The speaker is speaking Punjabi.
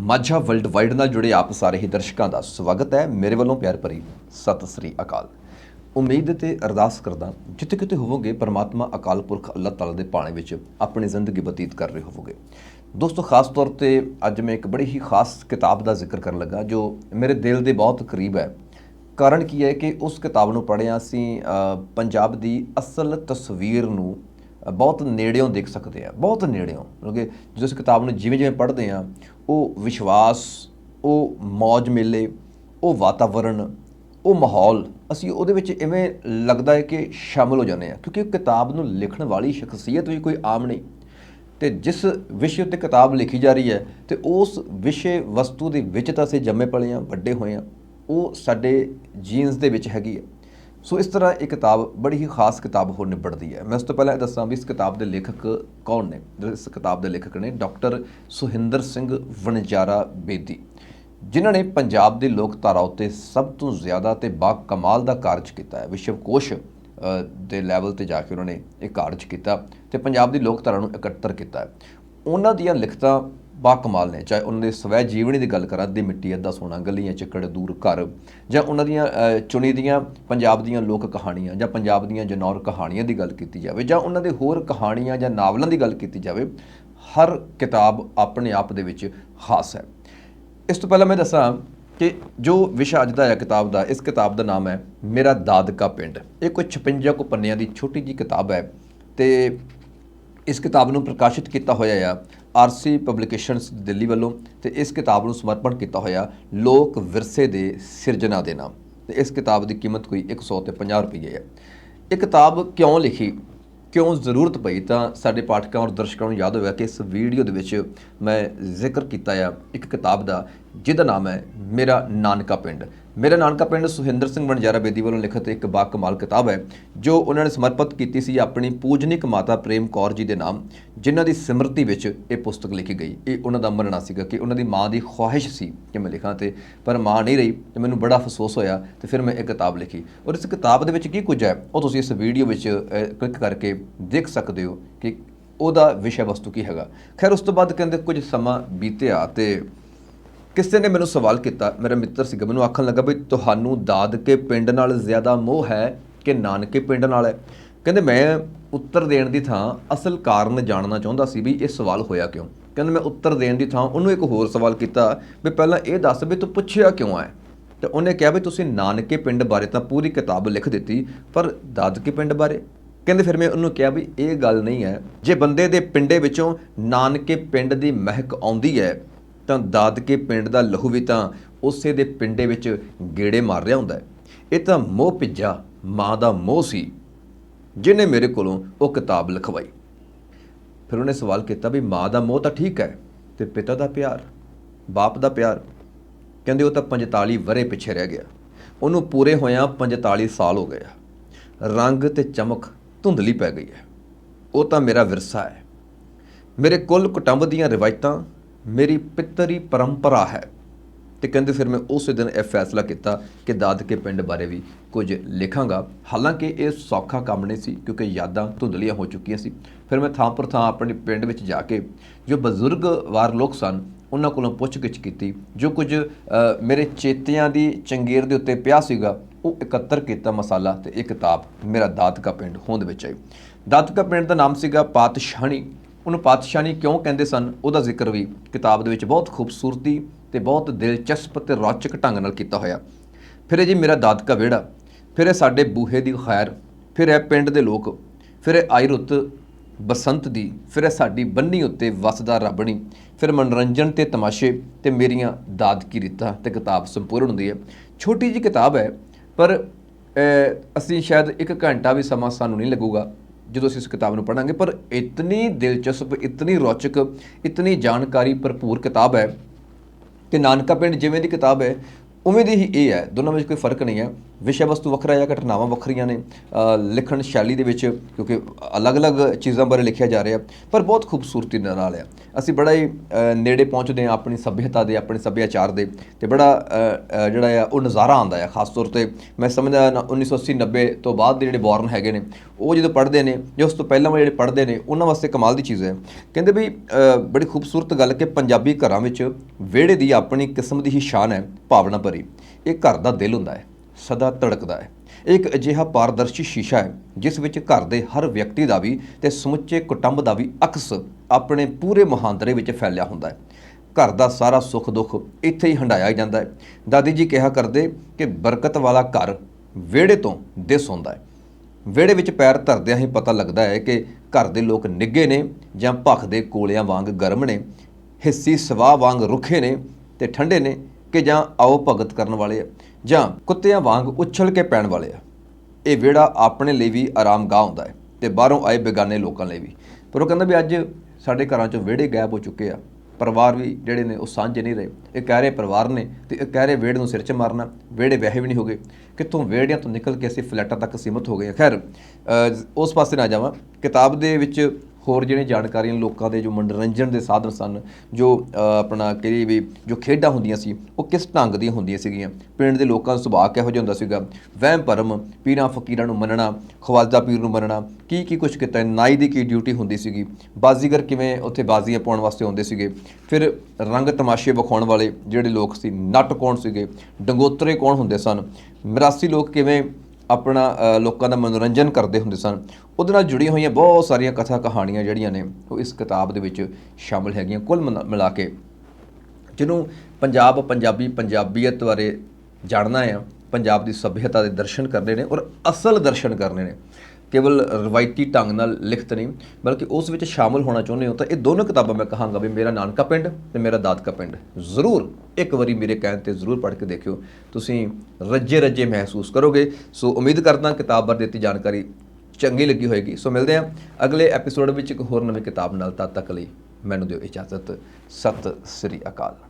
ਮਾਝਾ ਵਰਲਡ ਵਾਈਡ ਨਾਲ ਜੁੜੇ ਆਪ ਸਾਰੇ ਹੀ ਦਰਸ਼ਕਾਂ ਦਾ ਸਵਾਗਤ ਹੈ। ਮੇਰੇ ਵੱਲੋਂ ਪਿਆਰ ਭਰੀ ਸਤਿ ਸ੍ਰੀ ਅਕਾਲ। ਉਮੀਦ ਤੇ ਅਰਦਾਸ ਕਰਦਾ ਜਿੱਥੇ ਕਿਤੇ ਹੋਵੋਗੇ ਪਰਮਾਤਮਾ ਅਕਾਲ ਪੁਰਖ ਅੱਲਾਹ ਤਾਲਾ ਦੇ ਪਾਣੇ ਵਿੱਚ ਆਪਣੀ ਜ਼ਿੰਦਗੀ ਬਤੀਤ ਕਰ ਰਹੇ ਹੋਵੋਗੇ। ਦੋਸਤੋ, ਖਾਸ ਤੌਰ ਤੇ ਅੱਜ ਮੈਂ ਇੱਕ ਬੜੀ ਹੀ ਖਾਸ ਕਿਤਾਬ ਦਾ ਜ਼ਿਕਰ ਕਰਨ ਲੱਗਾ, ਜੋ ਮੇਰੇ ਦਿਲ ਦੇ ਬਹੁਤ ਕਰੀਬ ਹੈ। ਕਾਰਨ ਕੀ ਹੈ ਕਿ ਉਸ ਕਿਤਾਬ ਨੂੰ ਪੜ੍ਹਿਆ ਅਸੀਂ ਪੰਜਾਬ ਦੀ ਅਸਲ ਤਸਵੀਰ ਨੂੰ ਬਹੁਤ ਨੇੜਿਓਂ ਦੇਖ ਸਕਦੇ ਆ, ਬਹੁਤ ਨੇੜਿਓਂ। ਕਿਉਂਕਿ ਜਦੋਂ ਇਸ ਕਿਤਾਬ ਨੂੰ ਜਿਵੇਂ ਜਿਵੇਂ ਪੜ੍ਹਦੇ ਆ ਉਹ ਵਿਸ਼ਵਾਸ, ਉਹ ਮੌਜ ਮੇਲੇ, ਉਹ ਵਾਤਾਵਰਣ, ਉਹ ਮਾਹੌਲ, ਅਸੀਂ ਉਹਦੇ ਵਿੱਚ ਇਵੇਂ ਲੱਗਦਾ ਹੈ ਕਿ ਸ਼ਾਮਲ ਹੋ ਜਾਂਦੇ ਆ ਕਿਉਂਕਿ ਕਿਤਾਬ ਨੂੰ ਲਿਖਣ ਵਾਲੀ ਸ਼ਖਸੀਅਤ ਵੀ ਕੋਈ ਆਮ ਨਹੀਂ। ਤੇ ਜਿਸ ਵਿਸ਼ੇ ਉੱਤੇ ਕਿਤਾਬ ਲਿਖੀ ਜਾ ਰਹੀ ਹੈ, ਤੇ ਉਸ ਵਿਸ਼ੇ ਵਸਤੂ ਦੇ ਵਿੱਚ ਤਾਂ ਅਸੀਂ ਜੰਮੇ ਪਲੇ ਹਾਂ, ਵੱਡੇ ਹੋਏ ਹਾਂ, ਉਹ ਸਾਡੇ ਜੀਨਸ ਦੇ ਵਿੱਚ ਹੈਗੀ ਹੈ। ਸੋ ਇਸ ਤਰ੍ਹਾਂ ਇਹ ਕਿਤਾਬ ਬੜੀ ਹੀ ਖਾਸ ਕਿਤਾਬ ਹੋ ਨਿਬੜਦੀ ਹੈ। ਮੈਂ ਉਸ ਤੋਂ ਪਹਿਲਾਂ ਇਹ ਦੱਸਾਂ ਵੀ ਇਸ ਕਿਤਾਬ ਦੇ ਲੇਖਕ ਕੌਣ ਨੇ? ਇਸ ਕਿਤਾਬ ਦੇ ਲੇਖਕ ਨੇ, ਡਾਕਟਰ ਸੁਹਿੰਦਰ ਸਿੰਘ ਵਣਜਾਰਾ ਬੇਦੀ, ਜਿਨ੍ਹਾਂ ਨੇ ਪੰਜਾਬ ਦੀ ਲੋਕਧਾਰਾ ਉੱਤੇ ਸਭ ਤੋਂ ਜ਼ਿਆਦਾ ਤੇ ਬਾ ਕਮਾਲ ਦਾ ਕਾਰਜ ਕੀਤਾ ਹੈ। ਵਿਸ਼ਵ ਕੋਸ਼ ਦੇ ਲੈਵਲ ਤੇ ਜਾ ਕੇ ਉਹਨਾਂ ਨੇ ਇਹ ਕਾਰਜ ਕੀਤਾ ਤੇ ਪੰਜਾਬ ਦੀ ਲੋਕਧਾਰਾ ਨੂੰ ਇਕੱਤਰ ਕੀਤਾ ਉਹਨਾਂ ਦੀਆਂ ਲਿਖਤਾਂ ਬਾ ਕਮਾਲ ਨੇ, ਚਾਹੇ ਉਹਨਾਂ ਦੇ ਸਵੈ ਜੀਵਨੀ ਦੀ ਗੱਲ ਕਰਾਂ ਦੀ ਮਿੱਟੀ, ਅੱਧਾ ਸੋਨਾ, ਗਲੀਆਂ, ਚੱਕੜ, ਦੂਰ ਘਰ, ਜਾਂ ਉਹਨਾਂ ਦੀਆਂ ਚੁਣੀ ਦੀਆਂ, ਪੰਜਾਬ ਦੀਆਂ ਲੋਕ ਕਹਾਣੀਆਂ, ਜਾਂ ਪੰਜਾਬ ਦੀਆਂ ਜਨੌਰ ਕਹਾਣੀਆਂ ਦੀ ਗੱਲ ਕੀਤੀ ਜਾਵੇ, ਜਾਂ ਉਹਨਾਂ ਦੇ ਹੋਰ ਕਹਾਣੀਆਂ ਜਾਂ ਨਾਵਲਾਂ ਦੀ ਗੱਲ ਕੀਤੀ ਜਾਵੇ, ਹਰ ਕਿਤਾਬ ਆਪਣੇ ਆਪ ਦੇ ਵਿੱਚ ਖਾਸ ਹੈ। ਇਸ ਤੋਂ ਪਹਿਲਾਂ ਮੈਂ ਦੱਸਾਂ ਕਿ ਜੋ ਵਿਸ਼ਾ ਅੱਜ ਦਾ ਹੈ ਕਿਤਾਬ ਦਾ, ਇਸ ਕਿਤਾਬ ਦਾ ਨਾਮ ਹੈ ਮੇਰਾ ਦਾਦਕਾ ਪਿੰਡ। ਇਹ ਕੋਈ 56 ਕੁ ਪੰਨਿਆਂ ਦੀ ਛੋਟੀ ਜੀ ਕਿਤਾਬ ਹੈ, ਤੇ ਇਸ ਕਿਤਾਬ ਨੂੰ ਪ੍ਰਕਾਸ਼ਿਤ ਕੀਤਾ ਹੋਇਆ ਆ ਆਰਸੀ ਪਬਲੀਕੇਸ਼ਨਸ ਦਿੱਲੀ ਵੱਲੋਂ ਤੇ ਇਸ ਕਿਤਾਬ ਨੂੰ ਸਮਰਪਣ ਕੀਤਾ ਹੋਇਆ ਲੋਕ ਵਿਰਸੇ ਦੇ ਸਿਰਜਣਾ ਦੇ ਨਾਮ। ਤੇ ਇਸ ਕਿਤਾਬ ਦੀ ਕੀਮਤ ਕੋਈ 100 ਤੇ 50 ਰੁਪਏ ਹੈ ਇਹ ਕਿਤਾਬ ਕਿਉਂ ਲਿਖੀ? ਕਿਉਂ ਜ਼ਰੂਰਤ ਪਈ? ਤਾਂ ਸਾਡੇ ਪਾਠਕਾਂ ਔਰ ਦਰਸ਼ਕਾਂ ਨੂੰ ਯਾਦ ਹੋਇਆ ਕਿ ਇਸ ਵੀਡੀਓ ਦੇ ਵਿੱਚ ਮੈਂ ਜ਼ਿਕਰ ਕੀਤਾ ਆ ਇੱਕ ਕਿਤਾਬ ਦਾ ਜਿਹਦਾ ਨਾਮ ਹੈ ਮੇਰਾ ਨਾਨਕਾ ਪਿੰਡ। ਮੇਰਾ ਨਾਨਕਾ ਪਿੰਡ ਸੁਹਿੰਦਰ ਸਿੰਘ ਬਣਜਾਰਾ ਬੇਦੀ ਵੱਲੋਂ ਲਿਖਤ ਇੱਕ ਬਾ ਕਮਾਲ ਕਿਤਾਬ ਹੈ, ਜੋ ਉਹਨਾਂ ਨੇ ਸਮਰਪਿਤ ਕੀਤੀ ਸੀ ਆਪਣੀ ਪੂਜਨਿਕ ਮਾਤਾ ਪ੍ਰੇਮ ਕੌਰ ਜੀ ਦੇ ਨਾਮ, ਜਿਨ੍ਹਾਂ ਦੀ ਸਿਮਰਤੀ ਵਿੱਚ ਇਹ ਪੁਸਤਕ ਲਿਖੀ ਗਈ। ਇਹ ਉਹਨਾਂ ਦਾ ਮੰਨਣਾ ਸੀਗਾ ਕਿ ਉਹਨਾਂ ਦੀ ਮਾਂ ਦੀ ਖੁਆਇਸ਼ ਸੀ ਕਿ ਮੈਂ ਲਿਖਾਂ ਤੇ, ਪਰ ਮਾਂ ਨਹੀਂ ਰਹੀ ਤੇ ਮੈਨੂੰ ਬੜਾ ਅਫਸੋਸ ਹੋਇਆ ਤੇ ਫਿਰ ਮੈਂ ਇਹ ਕਿਤਾਬ ਲਿਖੀ। ਔਰ ਇਸ ਕਿਤਾਬ ਦੇ ਵਿੱਚ ਕੀ ਕੁਝ ਹੈ, ਉਹ ਤੁਸੀਂ ਇਸ ਵੀਡੀਓ ਵਿੱਚ ਕਲਿੱਕ ਕਰਕੇ ਦੇਖ ਸਕਦੇ ਹੋ ਕਿ ਉਹਦਾ ਵਿਸ਼ਾ ਵਸਤੂ ਕੀ ਹੈਗਾ। ਖੈਰ, ਉਸ ਤੋਂ ਬਾਅਦ ਕਹਿੰਦੇ ਕੁਝ ਸਮਾਂ ਬੀਤਿਆ ਤੇ ਕਿਸੇ ਨੇ ਮੈਨੂੰ ਸਵਾਲ ਕੀਤਾ, ਮੇਰਾ ਮਿੱਤਰ ਸੀਗਾ, ਮੈਨੂੰ ਆਖਣ ਲੱਗਾ ਵੀ ਤੁਹਾਨੂੰ ਦਾਦਕੇ ਪਿੰਡ ਨਾਲ ਜ਼ਿਆਦਾ ਮੋਹ ਹੈ ਕਿ ਨਾਨਕੇ ਪਿੰਡ ਨਾਲ ਹੈ? ਕਹਿੰਦੇ ਮੈਂ ਉੱਤਰ ਦੇਣ ਦੀ ਥਾਂ ਅਸਲ ਕਾਰਨ ਜਾਣਨਾ ਚਾਹੁੰਦਾ ਸੀ ਵੀ ਇਹ ਸਵਾਲ ਹੋਇਆ ਕਿਉਂ? ਕਹਿੰਦੇ ਮੈਂ ਉੱਤਰ ਦੇਣ ਦੀ ਥਾਂ, ਉਹਨੂੰ ਇੱਕ ਹੋਰ ਸਵਾਲ ਕੀਤਾ ਵੀ ਪਹਿਲਾਂ ਇਹ ਦੱਸ ਵੀ ਤੂੰ ਪੁੱਛਿਆ ਕਿਉਂ ਹੈ? ਤੇ ਉਹਨੇ ਕਿਹਾ ਵੀ ਤੁਸੀਂ ਨਾਨਕੇ ਪਿੰਡ ਬਾਰੇ ਤਾਂ ਪੂਰੀ ਕਿਤਾਬ ਲਿਖ ਦਿੱਤੀ, ਪਰ ਦਾਦਕੇ ਪਿੰਡ ਬਾਰੇ? ਕਹਿੰਦੇ ਫਿਰ ਮੈਂ ਉਹਨੂੰ ਕਿਹਾ ਵੀ ਇਹ ਗੱਲ ਨਹੀਂ ਹੈ। ਜੇ ਬੰਦੇ ਦੇ ਪਿੰਡੇ ਵਿੱਚੋਂ ਨਾਨਕੇ ਪਿੰਡ ਦੀ ਮਹਿਕ ਆਉਂਦੀ ਹੈ ਤਾਂ ਦਾਦਕੇ ਪਿੰਡ ਦਾ ਲਹੂ ਵੀ ਤਾਂ ਉਸੇ ਦੇ ਪਿੰਡੇ ਵਿੱਚ ਗੇੜੇ ਮਾਰ ਰਿਹਾ ਹੁੰਦਾ ਹੈ। ਇਹ ਤਾਂ ਮੋਹ ਭਿੱਜਾ, ਮਾਂ ਦਾ ਮੋਹ ਸੀ, ਜਿਹਨੇ ਮੇਰੇ ਕੋਲੋਂ ਉਹ ਕਿਤਾਬ ਲਿਖਵਾਈ। ਫਿਰ ਉਹਨੇ ਸਵਾਲ ਕੀਤਾ ਵੀ ਮਾਂ ਦਾ ਮੋਹ ਤਾਂ ਠੀਕ ਹੈ ਤੇ ਪਿਤਾ ਦਾ ਪਿਆਰ, ਬਾਪ ਦਾ ਪਿਆਰ। ਕਹਿੰਦੇ ਉਹ ਤਾਂ 45 ਵਰੇ ਪਿੱਛੇ ਰਹਿ ਗਿਆ। ਉਹਨੂੰ ਪੂਰੇ ਹੋਇਆ 45 ਸਾਲ ਹੋ ਗਿਆ ਰੰਗ ਤੇ ਚਮਕ ਧੁੰਦਲੀ ਪੈ ਗਈ ਹੈ। ਉਹ ਤਾਂ ਮੇਰਾ ਵਿਰਸਾ ਹੈ। ਮੇਰੇ ਕੁੱਲ ਕੁਟੰਬ ਦੀਆਂ ਰਿਵਾਇਤਾਂ ਮੇਰੀ ਪਿੱਤਰੀ ਪਰੰਪਰਾ ਹੈ। ਤੇ ਕਹਿੰਦੇ ਫਿਰ ਮੈਂ ਉਸੇ ਦਿਨ ਇਹ ਫੈਸਲਾ ਕੀਤਾ ਕਿ ਦਾਦਕੇ ਪਿੰਡ ਬਾਰੇ ਵੀ ਕੁਝ ਲਿਖਾਂਗਾ। ਹਾਲਾਂਕਿ ਇਹ ਸੌਖਾ ਕੰਮ ਨਹੀਂ ਸੀ, ਕਿਉਂਕਿ ਯਾਦਾਂ ਧੁੰਦਲੀਆਂ ਹੋ ਚੁੱਕੀਆਂ ਸੀ। ਫਿਰ ਮੈਂ ਥਾਂ ਪਰ ਥਾਂ ਆਪਣੇ ਪਿੰਡ ਵਿੱਚ ਜਾ ਕੇ ਜੋ ਬਜ਼ੁਰਗ ਵਾਰ ਲੋਕ ਸਨ, ਉਹਨਾਂ ਕੋਲੋਂ ਪੁੱਛਗਿੱਛ ਕੀਤੀ। ਜੋ ਕੁਝ ਮੇਰੇ ਚੇਤਿਆਂ ਦੀ ਚੰਗੇਰ ਦੇ ਉੱਤੇ ਪਿਆ ਸੀਗਾ, ਉਹ ਇਕੱਤਰ ਕੀਤਾ ਮਸਾਲਾ ਤੇ ਇਹ ਕਿਤਾਬ ਮੇਰਾ ਦਾਦਕਾ ਪਿੰਡ ਹੋਂਦ ਵਿੱਚ ਆਈ। ਦਾਦਕਾ ਪਿੰਡ ਦਾ ਨਾਮ ਸੀਗਾ ਪਾਤਸ਼ਾਹਣੀ। ਉਹਨੂੰ ਪਾਤਸ਼ਾਹੀ ਕਿਉਂ ਕਹਿੰਦੇ ਸਨ? ਉਹਦਾ ਜ਼ਿਕਰ ਵੀ ਕਿਤਾਬ ਦੇ ਵਿੱਚ ਬਹੁਤ ਖੂਬਸੂਰਤੀ ਤੇ ਬਹੁਤ ਦਿਲਚਸਪ ਤੇ ਰੌਚਕ ਢੰਗ ਨਾਲ ਕੀਤਾ ਹੋਇਆ। ਫਿਰ ਇਹ ਜੀ ਮੇਰਾ ਦਾਦਕਾ ਵਿਹੜਾ, ਫਿਰ ਇਹ ਸਾਡੇ ਬੂਹੇ ਦੀ ਖੈਰ, ਫਿਰ ਇਹ ਪਿੰਡ ਦੇ ਲੋਕ, ਫਿਰ ਇਹ ਆਈ ਰੁੱਤ ਬਸੰਤ ਦੀ, ਫਿਰ ਇਹ ਸਾਡੀ ਬੰਨੀ ਉੱਤੇ ਵਸਦਾ ਰੱਬਣੀ, ਫਿਰ ਮਨੋਰੰਜਨ ਤੇ ਤਮਾਸ਼ੇ ਤੇ ਮੇਰੀਆਂ ਦਾਦਕੀ ਰੀਤਾਂ ਤੇ ਕਿਤਾਬ ਸੰਪੂਰਨ ਹੁੰਦੀ ਹੈ। ਛੋਟੀ ਜੀ ਕਿਤਾਬ ਹੈ, ਪਰ ਅਸੀਂ ਸ਼ਾਇਦ ਇੱਕ ਘੰਟਾ ਵੀ ਸਮਾਂ ਸਾਨੂੰ ਨਹੀਂ ਲੱਗੂਗਾ। ਜਦੋਂ ਅਸੀਂ ਇਸ ਕਿਤਾਬ ਨੂੰ ਪੜਾਂਗੇ ਪਰ ਇਤਨੀ ਦਿਲਚਸਪ, ਇਤਨੀ ਰੌਚਕ, ਇਤਨੀ ਜਾਣਕਾਰੀ ਭਰਪੂਰ ਕਿਤਾਬ ਹੈ ਕਿ ਨਾਨਕਾ ਪਿੰਡ ਜਿਵੇਂ ਦੀ ਕਿਤਾਬ ਹੈ, ਉਵੇਂ ਦੀ ਹੀ ਇਹ ਹੈ, ਦੋਨਾਂ ਵਿੱਚ ਕੋਈ ਫ਼ਰਕ ਨਹੀਂ ਹੈ। ਵਿਸ਼ੇ ਵਸਤੂ ਵੱਖਰਾ ਹੈ ਘਟਨਾਵਾਂ ਵੱਖਰੀਆਂ ਨੇ ਲਿਖਣ ਸ਼ੈਲੀ ਦੇ ਵਿੱਚ, ਕਿਉਂਕਿ ਅਲੱਗ-ਅਲੱਗ ਚੀਜ਼ਾਂ ਬਾਰੇ ਲਿਖਿਆ ਜਾ ਰਿਹਾ, ਪਰ ਬਹੁਤ ਖੂਬਸੂਰਤੀ ਦੇ ਨਾਲ ਆ। ਅਸੀਂ ਬੜਾ ਹੀ ਨੇੜੇ ਪਹੁੰਚਦੇ ਹਾਂ ਆਪਣੀ ਸੱਭਿਅਤਾ ਦੇ, ਆਪਣੇ ਸੱਭਿਆਚਾਰ ਦੇ, ਤੇ ਬੜਾ ਜਿਹੜਾ ਆ, ਉਹ ਨਜ਼ਾਰਾ ਆਉਂਦਾ ਆ। ਖਾਸ ਤੌਰ ਤੇ ਮੈਂ ਸਮਝਦਾ ਨਾ 1980 90 ਤੋਂ ਬਾਅਦ ਦੇ ਜਿਹੜੇ ਬੌਰਨ ਹੈਗੇ ਨੇ, ਉਹ ਜਦੋਂ ਪੜ੍ਹਦੇ ਨੇ, ਜਾਂ ਉਸ ਤੋਂ ਪਹਿਲਾਂ ਵਾਲੇ ਜਿਹੜੇ ਪੜ੍ਹਦੇ ਨੇ, ਉਹਨਾਂ ਵਾਸਤੇ ਕਮਾਲ ਦੀ ਚੀਜ਼ ਹੈ। ਕਹਿੰਦੇ ਵੀ ਬੜੀ ਖੂਬਸੂਰਤ ਗੱਲ ਕਿ ਪੰਜਾਬੀ ਘਰਾਂ ਵਿੱਚ ਵਿਹੜੇ ਦੀ ਆਪਣੀ ਕਿਸਮ ਦੀ ਹੀ ਸ਼ਾਨ ਹੈ, ਭਾਵਨਾ ਭਰੀ। ਇਹ ਘਰ ਦਾ ਦਿਲ ਹੁੰਦਾ ਹੈ। ਸਦਾ ਧੜਕਦਾ ਹੈ। ਇਹ ਇੱਕ ਅਜਿਹਾ ਪਾਰਦਰਸ਼ੀ ਸ਼ੀਸ਼ਾ ਹੈ, ਜਿਸ ਵਿੱਚ ਘਰ ਦੇ ਹਰ ਵਿਅਕਤੀ ਦਾ ਵੀ ਤੇ ਸਮੁੱਚੇ ਕੁਟੁੰਬ ਦਾ ਵੀ ਅਕਸ ਆਪਣੇ ਪੂਰੇ ਮੁਹਾਂਦਰੇ ਵਿੱਚ ਫੈਲਿਆ ਹੁੰਦਾ ਹੈ। ਘਰ ਦਾ ਸਾਰਾ ਸੁੱਖ ਦੁੱਖ ਇੱਥੇ ਹੀ ਹੰਡਾਇਆ ਜਾਂਦਾ ਹੈ। ਦਾਦੀ ਜੀ ਕਿਹਾ ਕਰਦੇ ਕਿ ਬਰਕਤ ਵਾਲਾ ਘਰ ਵਿਹੜੇ ਤੋਂ ਦਿਸ ਹੁੰਦਾ ਹੈ। ਵਿਹੜੇ ਵਿੱਚ ਪੈਰ ਧਰਦਿਆਂ ਹੀ ਪਤਾ ਲੱਗਦਾ ਹੈ ਕਿ ਘਰ ਦੇ ਲੋਕ ਨਿੱਗੇ ਨੇ ਜਾਂ ਭਖ ਦੇ ਕੋਲਿਆਂ ਵਾਂਗ ਗਰਮ ਨੇ, ਹਿੱਸੀ ਸਵਾਹ ਵਾਂਗ ਰੁੱਖੇ ਨੇ ਤੇ ਠੰਡੇ ਨੇ ਕਿ ਜਾਂ ਆਓ ਭਗਤ ਕਰਨ ਵਾਲੇ ਆ। ਜਾਂ ਕੁੱਤਿਆਂ ਵਾਂਗ ਉਛਲ ਕੇ ਪੈਣ ਵਾਲੇ ਆ। ਇਹ ਵਿਹੜਾ ਆਪਣੇ ਲਈ ਵੀ ਆਰਾਮਗਾਹ ਹੁੰਦਾ ਹੈ ਤੇ ਬਾਹਰੋਂ ਆਏ ਬੇਗਾਨੇ ਲੋਕਾਂ ਲਈ ਵੀ। ਪਰ ਉਹ ਕਹਿੰਦਾ ਵੀ ਅੱਜ ਸਾਡੇ ਘਰਾਂ 'ਚੋਂ ਵਿਹੜੇ ਗਾਇਬ ਹੋ ਚੁੱਕੇ ਆ। ਪਰਿਵਾਰ ਵੀ ਜਿਹੜੇ ਨੇ ਉਹ ਸਾਂਝੇ ਨਹੀਂ ਰਹੇ। ਇਹ ਕਹਿ ਰਹੇ ਪਰਿਵਾਰ ਨੇ ਤੇ ਇਹ ਕਹਿ ਰਹੇ ਵਿਹੜੇ ਨੂੰ ਸਿਰ 'ਚ ਮਾਰਨਾ। ਵਿਹੜੇ ਵੈਸੇ ਵੀ ਨਹੀਂ ਹੋਗੇ ਕਿੱਥੋਂ ਵਿਹੜਿਆਂ ਤੋਂ ਨਿਕਲ ਕੇ ਅਸੀਂ ਫਲੈਟਾਂ ਤੱਕ ਸੀਮਤ ਹੋ ਗਏ ਹਾਂ। ਖੈਰ ਉਸ ਪਾਸੇ ਨਾ ਜਾਵਾਂ। ਕਿਤਾਬ ਦੇ ਵਿੱਚ ਹੋਰ ਜਿਹੜੀਆਂ ਜਾਣਕਾਰੀਆਂ ਲੋਕਾਂ ਦੇ ਜੋ ਮਨੋਰੰਜਨ ਦੇ ਸਾਧਨ ਸਨ, ਜੋ ਆਪਣਾ ਕਹੀ ਵੀ ਜੋ ਖੇਡਾਂ ਹੁੰਦੀਆਂ ਸੀ, ਉਹ ਕਿਸ ਢੰਗ ਦੀਆਂ ਹੁੰਦੀਆਂ ਸੀਗੀਆਂ? ਪਿੰਡ ਦੇ ਲੋਕਾਂ ਦਾ ਸੁਭਾਅ ਕਿਹੋ ਜਿਹਾ ਹੁੰਦਾ ਸੀਗਾ? ਵਹਿਮ ਭਰਮ, ਪੀਰਾਂ ਫਕੀਰਾਂ ਨੂੰ ਮੰਨਣਾ, ਖਵਾਜਾ ਪੀਰ ਨੂੰ ਮੰਨਣਾ ਕੀ ਕੀ ਕੁਝ ਕੀਤਾ? ਨਾਈ ਦੀ ਕੀ ਡਿਊਟੀ ਹੁੰਦੀ ਸੀਗੀ? ਬਾਜ਼ੀਗਰ ਕਿਵੇਂ ਉੱਥੇ ਬਾਜ਼ੀਆਂ ਪਾਉਣ ਵਾਸਤੇ ਆਉਂਦੇ ਸੀਗੇ? ਫਿਰ ਰੰਗ ਤਮਾਸ਼ੇ ਵਿਖਾਉਣ ਵਾਲੇ ਜਿਹੜੇ ਲੋਕ ਸੀ, ਨੱਟ ਕੌਣ ਸੀਗੇ? ਡੰਗੋਤਰੇ ਕੌਣ ਹੁੰਦੇ ਸਨ? ਮਰਾਸੀ ਲੋਕ ਕਿਵੇਂ ਆਪਣਾ ਲੋਕਾਂ ਦਾ ਮਨੋਰੰਜਨ ਕਰਦੇ ਹੁੰਦੇ ਸਨ। ਉਹਦੇ ਨਾਲ ਜੁੜੀਆਂ ਹੋਈਆਂ ਬਹੁਤ ਸਾਰੀਆਂ ਕਥਾ ਕਹਾਣੀਆਂ ਜਿਹੜੀਆਂ ਨੇ, ਉਹ ਇਸ ਕਿਤਾਬ ਦੇ ਵਿੱਚ ਸ਼ਾਮਲ ਹੈਗੀਆਂ, ਕੁੱਲ ਮਿਲਾ- ਮਿਲਾ ਕੇ। ਜਿਹਨੂੰ ਪੰਜਾਬ, ਪੰਜਾਬੀ, ਪੰਜਾਬੀਅਤ ਬਾਰੇ ਜਾਣਨਾ ਆ, ਪੰਜਾਬ ਦੀ ਸਭਿਅਤਾ ਦੇ ਦਰਸ਼ਨ ਕਰਨੇ ਨੇ ਔਰ ਅਸਲ ਦਰਸ਼ਨ ਕਰਨੇ ਨੇ। ਕੇਵਲ ਰਵਾਇਤੀ ਢੰਗ ਨਾਲ ਲਿਖਤ ਨਹੀਂ, ਬਲਕਿ ਉਸ ਵਿੱਚ ਸ਼ਾਮਲ ਹੋਣਾ ਚਾਹੁੰਦੇ ਹੋ ਤਾਂ ਇਹ ਦੋਨੋਂ ਕਿਤਾਬਾਂ ਮੈਂ ਕਹਾਂਗਾ ਵੀ ਮੇਰਾ ਨਾਨਕਾ ਪਿੰਡ ਤੇ ਮੇਰਾ ਦਾਦਕਾ ਪਿੰਡ। ਜ਼ਰੂਰ ਇੱਕ ਵਾਰੀ ਮੇਰੇ ਕਹਿਣ ਤੇ ਜ਼ਰੂਰ ਪੜ੍ਹ ਕੇ ਦੇਖਿਓ। ਤੁਸੀਂ ਰੱਜੇ ਰੱਜੇ ਮਹਿਸੂਸ ਕਰੋਗੇ। ਸੋ ਉਮੀਦ ਕਰਦਾ ਕਿਤਾਬ ਬਾਰੇ ਦਿੱਤੀ ਜਾਣਕਾਰੀ ਚੰਗੀ ਲੱਗੀ ਹੋਏਗੀ। ਸੋ ਮਿਲਦੇ ਹਾਂ ਅਗਲੇ ਐਪੀਸੋਡ ਵਿੱਚ ਇੱਕ ਹੋਰ ਨਵੀਂ ਕਿਤਾਬ ਨਾਲ ਤਦ ਤੱਕ ਲਈ ਮੈਨੂੰ ਦਿਓ ਇਜਾਜ਼ਤ। ਸਤਿ ਸ੍ਰੀ ਅਕਾਲ।